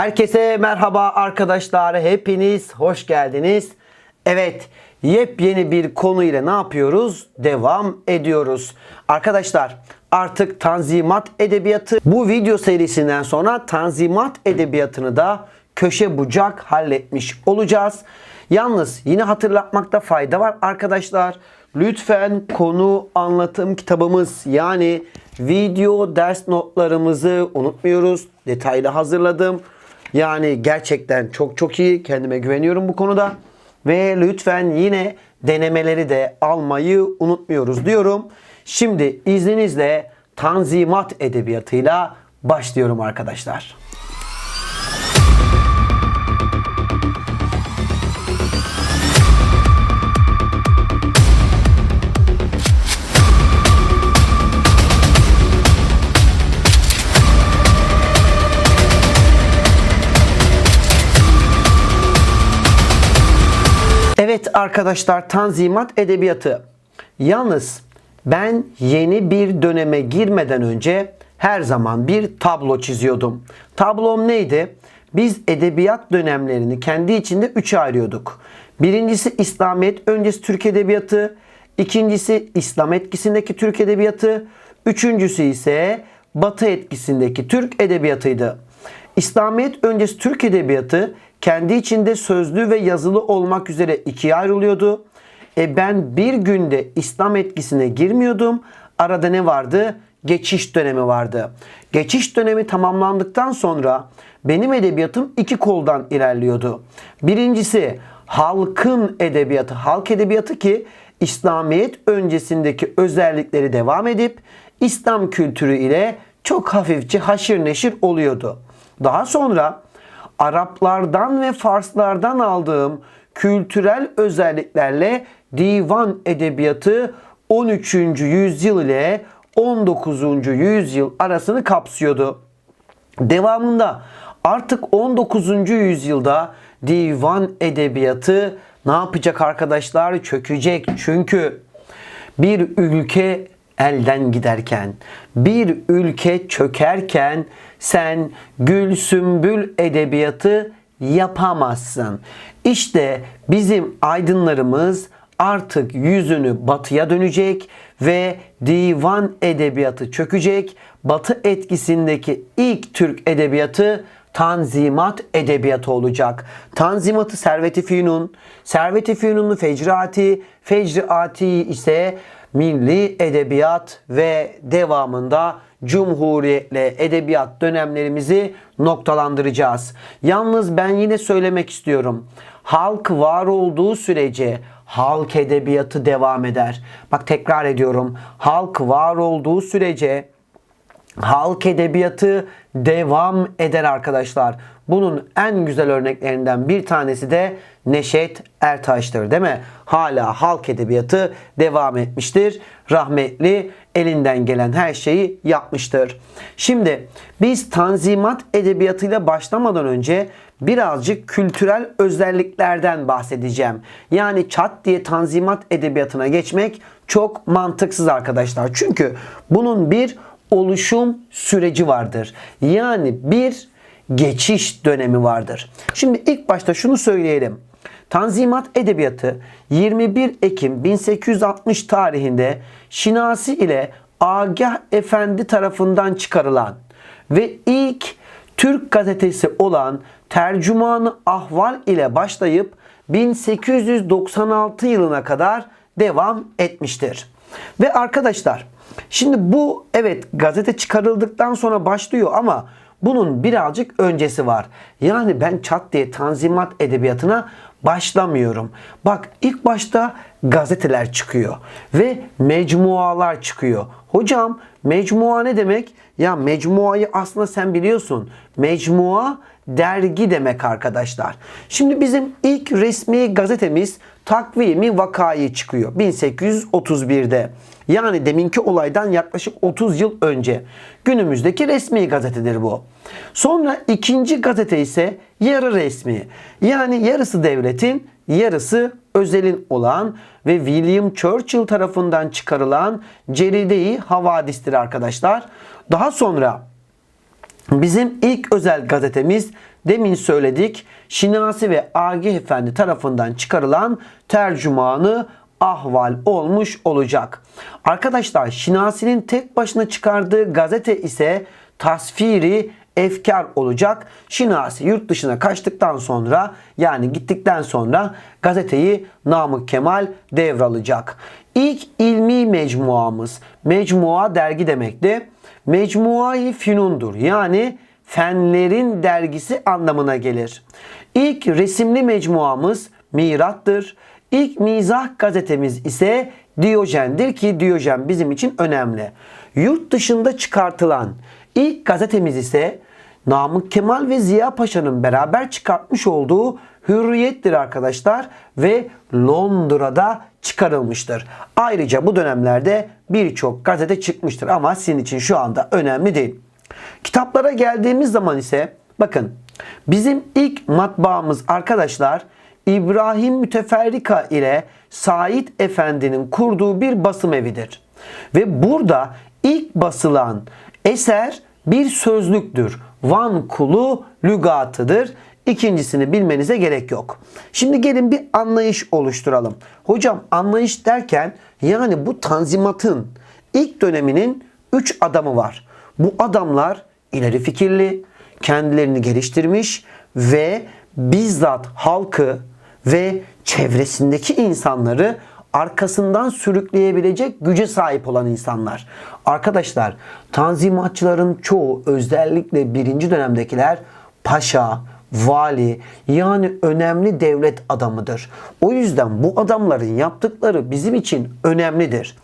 Herkese merhaba arkadaşlar. Hepiniz hoş geldiniz. Evet, yepyeni bir konu ile ne yapıyoruz? Devam ediyoruz. Arkadaşlar, artık Tanzimat Edebiyatı bu video serisinden sonra Tanzimat Edebiyatını da köşe bucak halletmiş olacağız. Yalnız yine hatırlatmakta fayda var arkadaşlar. Lütfen konu anlatım kitabımız yani video ders notlarımızı unutmuyoruz. Detaylı hazırladım. Yani gerçekten çok çok iyi. Kendime güveniyorum bu konuda. Ve lütfen yine denemeleri de almayı unutmuyoruz diyorum. Şimdi izninizle Tanzimat Edebiyatı'yla başlıyorum arkadaşlar. Arkadaşlar Tanzimat Edebiyatı. Yalnız ben yeni bir döneme girmeden önce her zaman bir tablo çiziyordum. Tablom neydi? Biz edebiyat dönemlerini kendi içinde üçe ayırıyorduk. Birincisi İslamiyet öncesi Türk Edebiyatı, ikincisi İslam etkisindeki Türk Edebiyatı, üçüncüsü ise Batı etkisindeki Türk Edebiyatıydı. İslamiyet öncesi Türk Edebiyatı kendi içinde sözlü ve yazılı olmak üzere ikiye ayrılıyordu. E ben bir günde İslam etkisine girmiyordum. Arada ne vardı? Geçiş dönemi vardı. Geçiş dönemi tamamlandıktan sonra benim edebiyatım iki koldan ilerliyordu. Birincisi halkın edebiyatı, halk edebiyatı ki İslamiyet öncesindeki özellikleri devam edip İslam kültürü ile çok hafifçe haşir neşir oluyordu. Daha sonra Araplardan ve Farslardan aldığım kültürel özelliklerle divan edebiyatı 13. yüzyıl ile 19. yüzyıl arasını kapsıyordu. Devamında artık 19. yüzyılda divan edebiyatı ne yapacak arkadaşlar? Çökecek. Çünkü bir ülke elden giderken, bir ülke çökerken sen gül sümbül edebiyatı yapamazsın. İşte bizim aydınlarımız artık yüzünü batıya dönecek ve divan edebiyatı çökecek. Batı etkisindeki ilk Türk edebiyatı Tanzimat edebiyatı olacak. Tanzimatı Servet-i Fünun, Servet-i Fünun'u Fecrati, Fecrati ise milli edebiyat ve devamında Cumhuriyetle edebiyat dönemlerimizi noktalandıracağız. Yalnız ben yine söylemek istiyorum. Halk var olduğu sürece halk edebiyatı devam eder. Bak tekrar ediyorum. Halk var olduğu sürece halk edebiyatı devam eder arkadaşlar. Bunun en güzel örneklerinden bir tanesi de Neşet Ertaş'tır değil mi? Hala halk edebiyatı devam etmiştir. Rahmetli elinden gelen her şeyi yapmıştır. Şimdi biz Tanzimat edebiyatıyla başlamadan önce birazcık kültürel özelliklerden bahsedeceğim. Yani çat diye Tanzimat edebiyatına geçmek çok mantıksız arkadaşlar. Çünkü bunun bir oluşum süreci vardır. Yani bir geçiş dönemi vardır. Şimdi ilk başta şunu söyleyelim. Tanzimat Edebiyatı 21 Ekim 1860 tarihinde Şinasi ile Agah Efendi tarafından çıkarılan ve ilk Türk gazetesi olan Tercümanı Ahval ile başlayıp 1896 yılına kadar devam etmiştir. Ve arkadaşlar şimdi bu evet gazete çıkarıldıktan sonra başlıyor ama bunun birazcık öncesi var. Yani ben çat diye tanzimat edebiyatına başlamıyorum. Bak ilk başta gazeteler çıkıyor ve mecmualar çıkıyor. Hocam mecmua ne demek? Ya mecmuayı aslında sen biliyorsun. Mecmua dergi demek arkadaşlar. Şimdi bizim ilk resmi gazetemiz Takvimi Vakayı çıkıyor 1831'de. Yani deminki olaydan yaklaşık 30 yıl önce. Günümüzdeki resmi gazetedir bu. Sonra ikinci gazete ise yarı resmi. Yani yarısı devletin, yarısı özelin olan ve William Churchill tarafından çıkarılan Ceride-i Havadis'tir arkadaşlar. Daha sonra Bizim ilk özel gazetemiz demin söyledik Şinasi ve Agih Efendi tarafından çıkarılan tercümanı ahval olmuş olacak. Arkadaşlar Şinasi'nin tek başına çıkardığı gazete ise tasfiri efkar olacak. Şinasi yurt dışına kaçtıktan sonra yani gittikten sonra gazeteyi Namık Kemal devralacak. İlk ilmi mecmuamız mecmua dergi demekti. Mecmuayı Finundur yani fenlerin dergisi anlamına gelir. İlk resimli mecmuamız Mirat'tır. İlk mizah gazetemiz ise Diyojen'dir ki Diyojen bizim için önemli. Yurt dışında çıkartılan ilk gazetemiz ise Namık Kemal ve Ziya Paşa'nın beraber çıkartmış olduğu Hürriyet'tir arkadaşlar ve Londra'da çıkarılmıştır. Ayrıca bu dönemlerde birçok gazete çıkmıştır ama sizin için şu anda önemli değil. Kitaplara geldiğimiz zaman ise bakın bizim ilk matbaamız arkadaşlar İbrahim Müteferrika ile Said Efendi'nin kurduğu bir basım evidir. Ve burada ilk basılan eser bir sözlüktür. Van Kulu lügatıdır. İkincisini bilmenize gerek yok. Şimdi gelin bir anlayış oluşturalım. Hocam anlayış derken yani bu tanzimatın ilk döneminin 3 adamı var. Bu adamlar ileri fikirli, kendilerini geliştirmiş ve bizzat halkı ve çevresindeki insanları arkasından sürükleyebilecek güce sahip olan insanlar. Arkadaşlar tanzimatçıların çoğu özellikle birinci dönemdekiler paşa, vali yani önemli devlet adamıdır. O yüzden bu adamların yaptıkları bizim için önemlidir.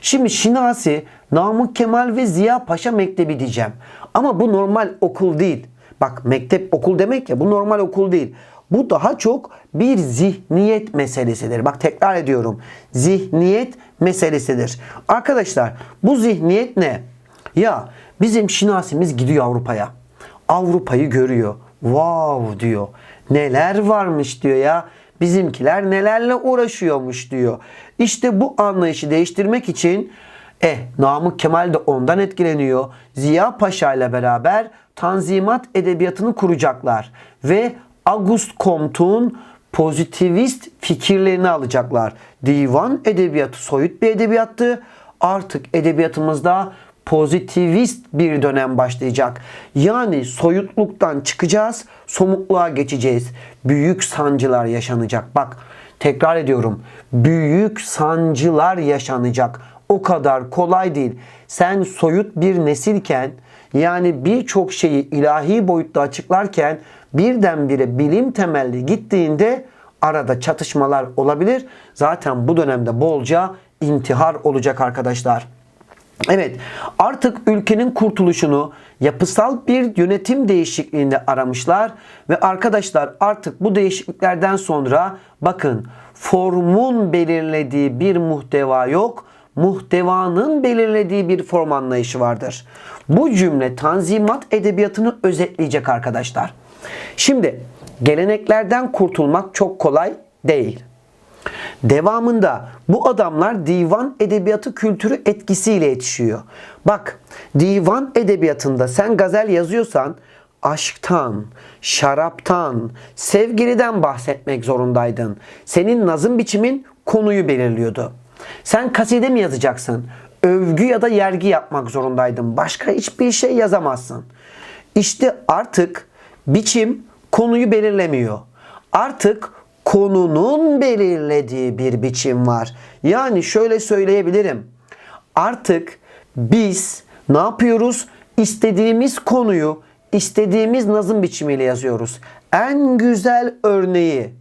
Şimdi Şinasi, Namık Kemal ve Ziya Paşa Mektebi diyeceğim. Ama bu normal okul değil. Bak mektep okul demek ya bu normal okul değil. Bu daha çok bir zihniyet meselesidir. Bak tekrar ediyorum. Zihniyet meselesidir. Arkadaşlar bu zihniyet ne? Ya bizim şinasimiz gidiyor Avrupa'ya. Avrupa'yı görüyor. Wow diyor. Neler varmış diyor ya. Bizimkiler nelerle uğraşıyormuş diyor. İşte bu anlayışı değiştirmek için eh Namık Kemal de ondan etkileniyor. Ziya Paşa ile beraber Tanzimat edebiyatını kuracaklar ve August Comte'un pozitivist fikirlerini alacaklar. Divan edebiyatı soyut bir edebiyattı. Artık edebiyatımızda pozitivist bir dönem başlayacak. Yani soyutluktan çıkacağız, somutluğa geçeceğiz. Büyük sancılar yaşanacak. Bak tekrar ediyorum. Büyük sancılar yaşanacak. O kadar kolay değil. Sen soyut bir nesilken yani birçok şeyi ilahi boyutta açıklarken birdenbire bilim temelli gittiğinde arada çatışmalar olabilir. Zaten bu dönemde bolca intihar olacak arkadaşlar. Evet artık ülkenin kurtuluşunu yapısal bir yönetim değişikliğinde aramışlar ve arkadaşlar artık bu değişikliklerden sonra bakın formun belirlediği bir muhteva yok muhtevanın belirlediği bir form anlayışı vardır. Bu cümle tanzimat edebiyatını özetleyecek arkadaşlar. Şimdi geleneklerden kurtulmak çok kolay değil. Devamında bu adamlar divan edebiyatı kültürü etkisiyle yetişiyor. Bak divan edebiyatında sen gazel yazıyorsan aşktan, şaraptan, sevgiliden bahsetmek zorundaydın. Senin nazım biçimin konuyu belirliyordu. Sen kaside mi yazacaksın? Övgü ya da yergi yapmak zorundaydın. Başka hiçbir şey yazamazsın. İşte artık biçim konuyu belirlemiyor. Artık konunun belirlediği bir biçim var. Yani şöyle söyleyebilirim. Artık biz ne yapıyoruz? İstediğimiz konuyu istediğimiz nazım biçimiyle yazıyoruz. En güzel örneği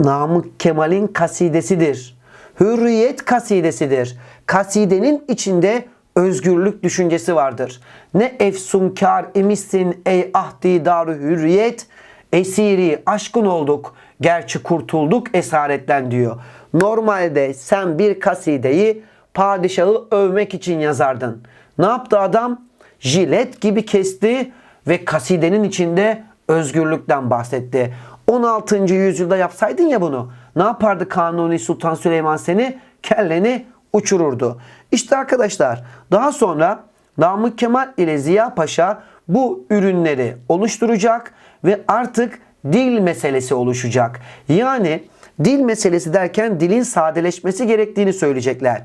Namık Kemal'in kasidesidir. Hürriyet kasidesidir. Kasidenin içinde özgürlük düşüncesi vardır. Ne efsunkar imişsin ey ahdi darı hürriyet, esiri aşkın olduk, gerçi kurtulduk esaretten diyor. Normalde sen bir kasideyi padişahı övmek için yazardın. Ne yaptı adam? Jilet gibi kesti ve kasidenin içinde özgürlükten bahsetti. 16. yüzyılda yapsaydın ya bunu ne yapardı Kanuni Sultan Süleyman seni? Kelleni uçururdu. İşte arkadaşlar daha sonra Namık Kemal ile Ziya Paşa bu ürünleri oluşturacak ve artık dil meselesi oluşacak. Yani dil meselesi derken dilin sadeleşmesi gerektiğini söyleyecekler.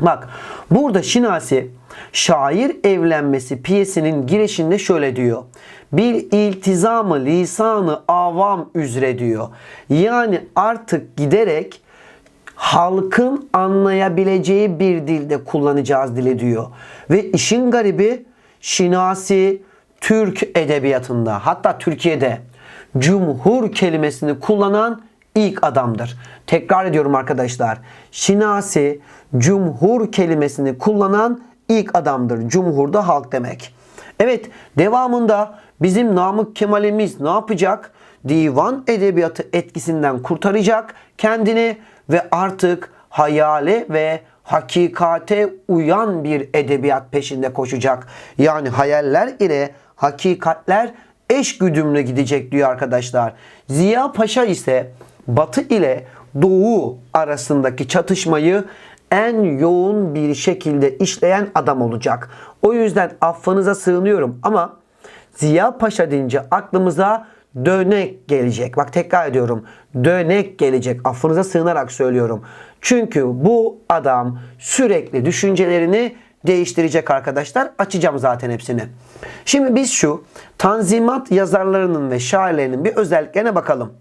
Bak burada Şinasi şair evlenmesi piyesinin girişinde şöyle diyor. Bir iltizamı lisanı avam üzere diyor. Yani artık giderek halkın anlayabileceği bir dilde kullanacağız dili diyor. Ve işin garibi Şinasi Türk edebiyatında hatta Türkiye'de cumhur kelimesini kullanan ilk adamdır. Tekrar ediyorum arkadaşlar. Şinasi cumhur kelimesini kullanan ilk adamdır. Cumhur da halk demek. Evet devamında bizim Namık Kemal'imiz ne yapacak? Divan edebiyatı etkisinden kurtaracak kendini ve artık hayale ve hakikate uyan bir edebiyat peşinde koşacak. Yani hayaller ile hakikatler eş güdümlü gidecek diyor arkadaşlar. Ziya Paşa ise Batı ile Doğu arasındaki çatışmayı en yoğun bir şekilde işleyen adam olacak. O yüzden affınıza sığınıyorum ama Ziya Paşa deyince aklımıza dönek gelecek. Bak tekrar ediyorum. Dönek gelecek. Affınıza sığınarak söylüyorum. Çünkü bu adam sürekli düşüncelerini değiştirecek arkadaşlar. Açacağım zaten hepsini. Şimdi biz şu Tanzimat yazarlarının ve şairlerinin bir özelliklerine bakalım.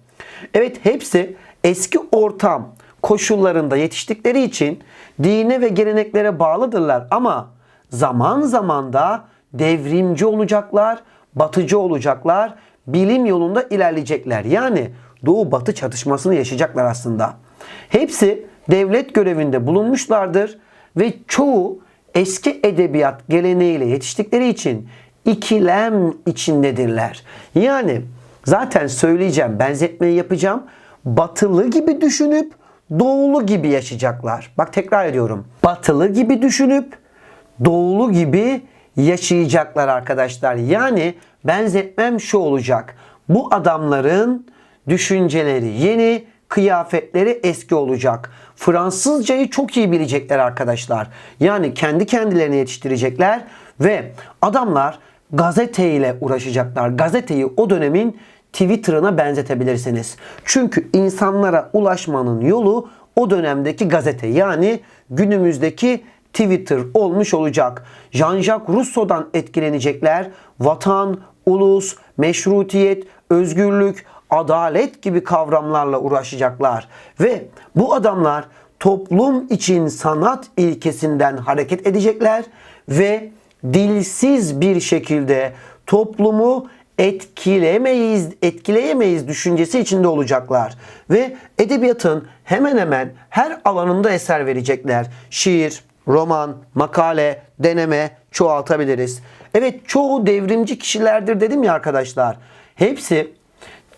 Evet hepsi eski ortam koşullarında yetiştikleri için dine ve geleneklere bağlıdırlar ama zaman zaman da devrimci olacaklar, batıcı olacaklar, bilim yolunda ilerleyecekler. Yani doğu batı çatışmasını yaşayacaklar aslında. Hepsi devlet görevinde bulunmuşlardır ve çoğu eski edebiyat geleneğiyle yetiştikleri için ikilem içindedirler. Yani zaten söyleyeceğim, benzetmeyi yapacağım. Batılı gibi düşünüp doğulu gibi yaşayacaklar. Bak tekrar ediyorum. Batılı gibi düşünüp doğulu gibi yaşayacaklar arkadaşlar. Yani benzetmem şu olacak. Bu adamların düşünceleri yeni, kıyafetleri eski olacak. Fransızcayı çok iyi bilecekler arkadaşlar. Yani kendi kendilerini yetiştirecekler ve adamlar gazeteyle uğraşacaklar. Gazeteyi o dönemin Twitter'ına benzetebilirsiniz. Çünkü insanlara ulaşmanın yolu o dönemdeki gazete yani günümüzdeki Twitter olmuş olacak. Jean-Jacques Rousseau'dan etkilenecekler. Vatan, ulus, meşrutiyet, özgürlük, adalet gibi kavramlarla uğraşacaklar. Ve bu adamlar toplum için sanat ilkesinden hareket edecekler ve dilsiz bir şekilde toplumu etkilemeyiz, etkileyemeyiz düşüncesi içinde olacaklar. Ve edebiyatın hemen hemen her alanında eser verecekler. Şiir, roman, makale, deneme çoğaltabiliriz. Evet çoğu devrimci kişilerdir dedim ya arkadaşlar. Hepsi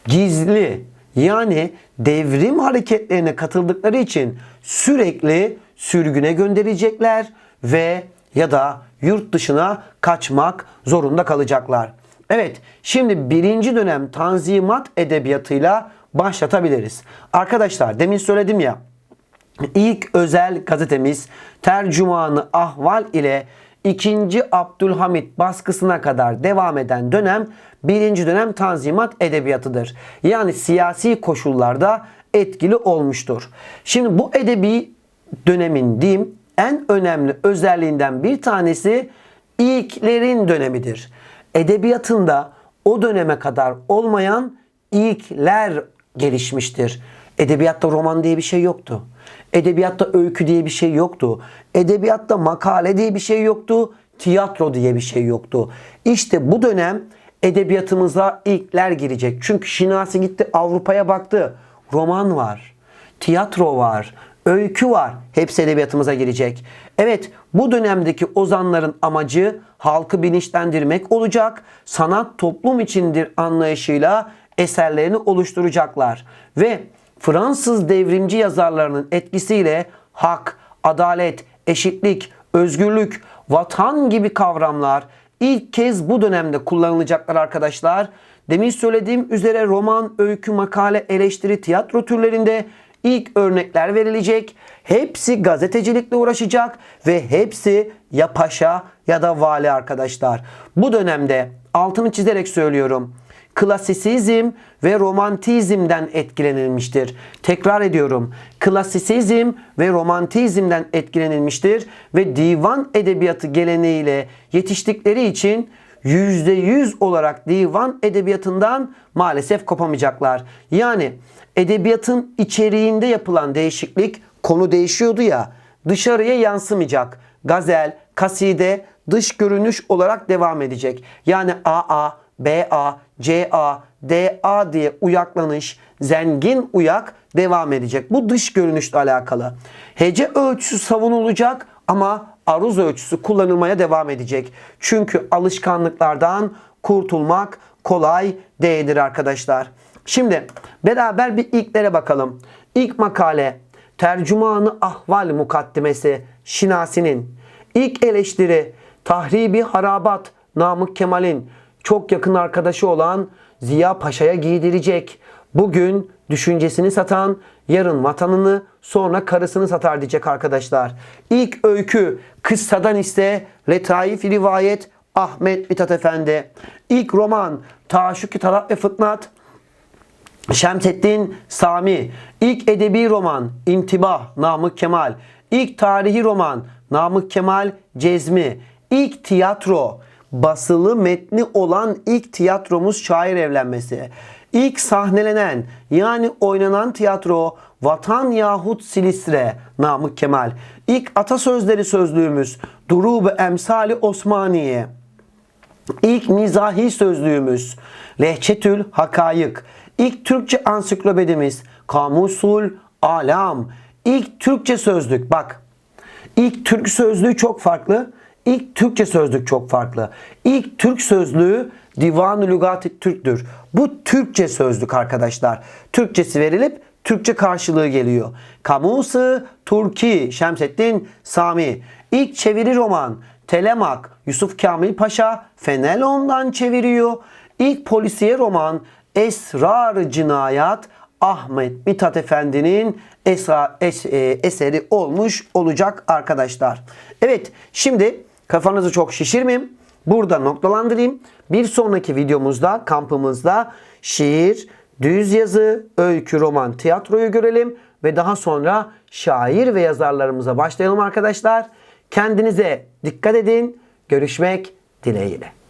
gizli yani devrim hareketlerine katıldıkları için sürekli sürgüne gönderecekler ve ya da yurt dışına kaçmak zorunda kalacaklar. Evet şimdi birinci dönem tanzimat edebiyatıyla başlatabiliriz. Arkadaşlar demin söyledim ya ilk özel gazetemiz Tercümanı Ahval ile 2. Abdülhamit baskısına kadar devam eden dönem birinci dönem tanzimat edebiyatıdır. Yani siyasi koşullarda etkili olmuştur. Şimdi bu edebi dönemin diyeyim en önemli özelliğinden bir tanesi ilklerin dönemidir. Edebiyatında o döneme kadar olmayan ilkler gelişmiştir. Edebiyatta roman diye bir şey yoktu. Edebiyatta öykü diye bir şey yoktu. Edebiyatta makale diye bir şey yoktu. Tiyatro diye bir şey yoktu. İşte bu dönem edebiyatımıza ilkler girecek. Çünkü Şinasi gitti Avrupa'ya baktı. Roman var, tiyatro var, öykü var. Hepsi edebiyatımıza girecek. Evet bu dönemdeki ozanların amacı halkı bilinçlendirmek olacak. Sanat toplum içindir anlayışıyla eserlerini oluşturacaklar. Ve Fransız devrimci yazarlarının etkisiyle hak, adalet, eşitlik, özgürlük, vatan gibi kavramlar ilk kez bu dönemde kullanılacaklar arkadaşlar. Demin söylediğim üzere roman, öykü, makale, eleştiri, tiyatro türlerinde ilk örnekler verilecek. Hepsi gazetecilikle uğraşacak ve hepsi ya paşa ya da vali arkadaşlar. Bu dönemde altını çizerek söylüyorum klasisizm ve romantizmden etkilenilmiştir. Tekrar ediyorum. Klasisizm ve romantizmden etkilenilmiştir ve divan edebiyatı geleneğiyle yetiştikleri için %100 olarak divan edebiyatından maalesef kopamayacaklar. Yani edebiyatın içeriğinde yapılan değişiklik konu değişiyordu ya dışarıya yansımayacak. Gazel, kaside dış görünüş olarak devam edecek. Yani AA, BA, CA, DA diye uyaklanış, zengin uyak devam edecek. Bu dış görünüşle alakalı. Hece ölçüsü savunulacak ama aruz ölçüsü kullanılmaya devam edecek. Çünkü alışkanlıklardan kurtulmak kolay değildir arkadaşlar. Şimdi beraber bir ilklere bakalım. İlk makale Tercümanı Ahval Mukaddimesi Şinasi'nin ilk eleştiri Tahribi Harabat Namık Kemal'in çok yakın arkadaşı olan Ziya Paşa'ya giydirecek. Bugün düşüncesini satan, yarın vatanını, sonra karısını satar diyecek arkadaşlar. İlk öykü kıssadan ise Letaif Rivayet Ahmet Mithat Efendi. İlk roman Taşuki Talat ve Fıtnat Şemseddin Sami, ilk edebi roman İntibah Namık Kemal, ilk tarihi roman Namık Kemal Cezmi, ilk tiyatro basılı metni olan ilk tiyatromuz Şair Evlenmesi. İlk sahnelenen yani oynanan tiyatro Vatan yahut Silistre Namık Kemal. İlk atasözleri sözlüğümüz Durub-ı Emsali Osmaniye. İlk mizahi sözlüğümüz Lehçetül Hakayık. İlk Türkçe ansiklopedimiz Kamusul Alam. İlk Türkçe sözlük bak. İlk Türk sözlüğü çok farklı. İlk Türkçe sözlük çok farklı. İlk Türk sözlüğü Divan-ı Lügat-ı Türk'tür. Bu Türkçe sözlük arkadaşlar. Türkçesi verilip Türkçe karşılığı geliyor. Kamusu Turki Şemseddin Sami. İlk çeviri roman Telemak Yusuf Kamil Paşa Fenelon'dan çeviriyor. İlk polisiye roman Esrar Cinayat Ahmet Mithat Efendi'nin e, eseri olmuş olacak arkadaşlar. Evet şimdi kafanızı çok şişirmeyeyim. Burada noktalandırayım. Bir sonraki videomuzda kampımızda şiir, düz yazı, öykü, roman, tiyatroyu görelim ve daha sonra şair ve yazarlarımıza başlayalım arkadaşlar. Kendinize dikkat edin. Görüşmek dileğiyle.